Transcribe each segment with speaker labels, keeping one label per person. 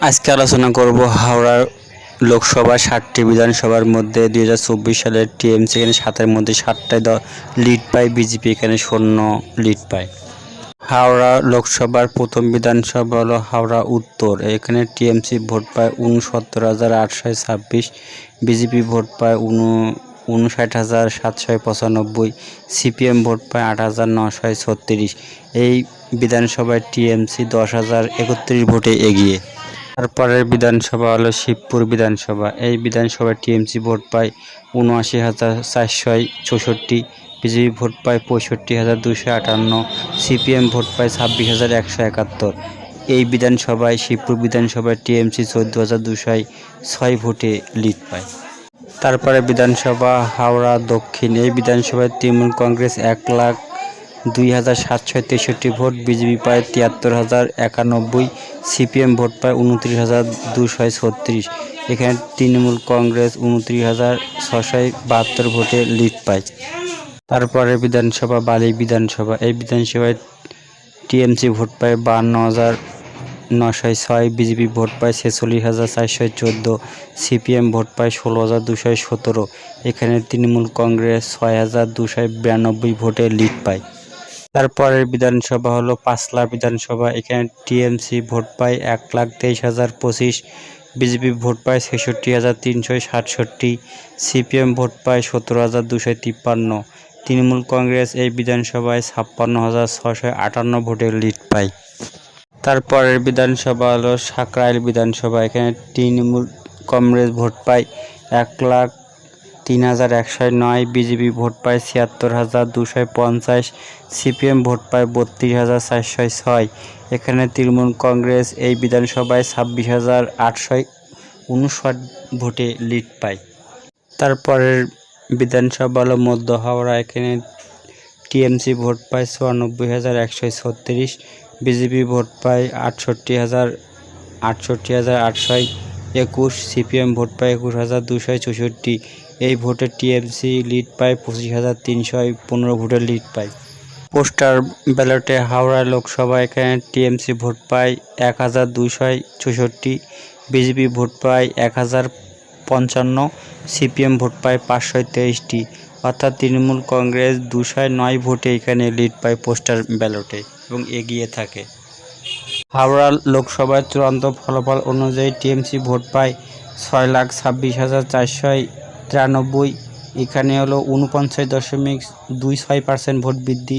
Speaker 1: আজকে আলোচনা করব হাওড়ার লোকসভা ষাটটি বিধানসভার মধ্যে দুই হাজার চব্বিশ সালের টিএমসি এখানে সাতের মধ্যে সাতটায় দ লিড পায়, বিজেপি এখানে শূন্য লিড পায়। হাওড়া লোকসভার প্রথম বিধানসভা হলো হাওড়া উত্তর। এখানে টিএমসি ভোট পায় উনসত্তর হাজার আটশো ছাব্বিশ, বিজেপি ভোট পায় উনু, উনষাট হাজার সাতশো পঁচানব্বই, সিপিএম ভোট পায় আট হাজার নশো ছত্রিশ। এই বিধানসভায় টিএমসি দশ হাজার একত্রিশ ভোটে এগিয়ে। তারপরের বিধানসভা হলো শিবপুর বিধানসভা। এই বিধানসভায় টিএমসি ভোট পায় উনআশি হাজার চারশো চৌষট্টি, বিজেপি ভোট পায় পঁয়ষট্টি হাজার দুশো আটান্ন, সিপিএম ভোট পায় ছাব্বিশ হাজার একশো একাত্তর। এই বিধানসভায়, শিবপুর বিধানসভায় টিএমসি চোদ্দ হাজার দুশো ছয় ভোটে লিড পায়। তারপরে বিধানসভা, হাওড়া, দক্ষিণ। এই বিধানসভায় তৃণমূল কংগ্রেস এক লাখ দুই হাজার সাতশো তেষট্টি ভোট, বিজেপি পায় তিয়াত্তর হাজার একানব্বই, সিপিএম ভোট পায় উনত্রিশ হাজার দুশো ছত্রিশ। এখানে তৃণমূল কংগ্রেস উনত্রিশ হাজার ছশো বাহাত্তর ভোটে লিড পায়। তারপরে বিধানসভা, বালি বিধানসভা। এই বিধানসভায় টিএমসি ভোট পায় বান্ন হাজার নশো ছয়, বিজেপি ভোট পায় ছেচল্লিশ হাজার চারশো চোদ্দ, সিপিএম ভোট পায় ষোলো হাজার দুশো সতেরো। এখানে তৃণমূল কংগ্রেস ছয় হাজার দুশো বিরানব্বই ভোটে লিড পায়। তারপরের বিধানসভা হলো পাঁচলা বিধানসভা। এখানে টিএমসি ভোট পায় এক লাখ তেইশ হাজার পঁচিশ, বিজেপি ভোট পায় ছেষট্টি হাজার তিনশো সাতষট্টি, সিপিএম ভোট পায় সতেরো হাজার দুশো তিপ্পান্ন। তৃণমূল কংগ্রেস এই বিধানসভায় ছাপ্পান্ন হাজার ছশো আটান্ন ভোটে লিড পায়। তারপরের বিধানসভা হলো সাকরাইল বিধানসভা। এখানে তৃণমূল কংগ্রেস ভোট পায় এক লাখ তিন হাজার একশো নয় বিজেপি ভোট পায় ছিয়াত্তর হাজার দুশো পঞ্চাশ, সিপিএম ভোট পায় বত্রিশ হাজার চারশো ছয়। এখানে তৃণমূল কংগ্রেস এই বিধানসভায় ছাব্বিশ হাজার আটশো উনষাট ভোটে লিড পায়। তারপরের বিধানসভা হলো মধ্য হাওড়া, এখানে টিএমসি ভোট পায় চুরানব্বই হাজার একশো ছত্রিশ বিজেপি ভোট পায় আটষট্টি হাজার আটষট্টি হাজার আটশো একুশ, সিপিএম ভোট পায় একুশ হাজার দুশো চৌষট্টি। এই ভোটে টিএমসি লিড পায় পঁচিশ হাজার তিনশো পনেরো ভোটের লিড পায়। পোস্টার ব্যালটে হাওড়া লোকসভা, এখানে টিএমসি ভোট পায় এক হাজার দুশো চৌষট্টি, বিজেপি ভোট পায় এক হাজার পঞ্চান্ন, সিপিএম ভোট পায় পাঁচশো তেইশটি। অর্থাৎ তৃণমূল কংগ্রেস দুশো নয় ভোটে এখানে লিড পায় পোস্টার ব্যালটে এবং এগিয়ে থাকে। হাওড়া লোকসভার চূড়ান্ত ফলাফল অনুযায়ী টিএমসি ভোট পায় ছয় লাখ ছাব্বিশ হাজার চারশো তিরানব্বই। এখানে হলো উনপঞ্চাশ দশমিক দুই ছয় পার্সেন্ট ভোট বৃদ্ধি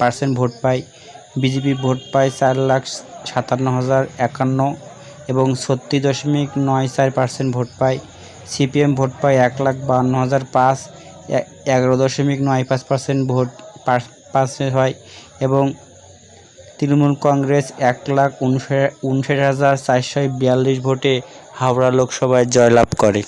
Speaker 1: পার্সেন্ট ভোট পায়। বিজেপি ভোট পায় চার লাখ সাতান্ন হাজার একান্ন এবং ছত্রিশ দশমিক নয় চার পার্সেন্ট ভোট পায়। সিপিএম ভোট পায় এক লাখ বান্ন হাজার পাঁচ এগারো দশমিক নয় পাঁচ পার্সেন্ট ভোট পার্সেন্ট হয় এবং তৃণমূল কংগ্রেস এক লাখ উনষাট হাজার চারশো বিয়াল্লিশ ভোটে হাওড়া লোকসভায় জয়লাভ করে।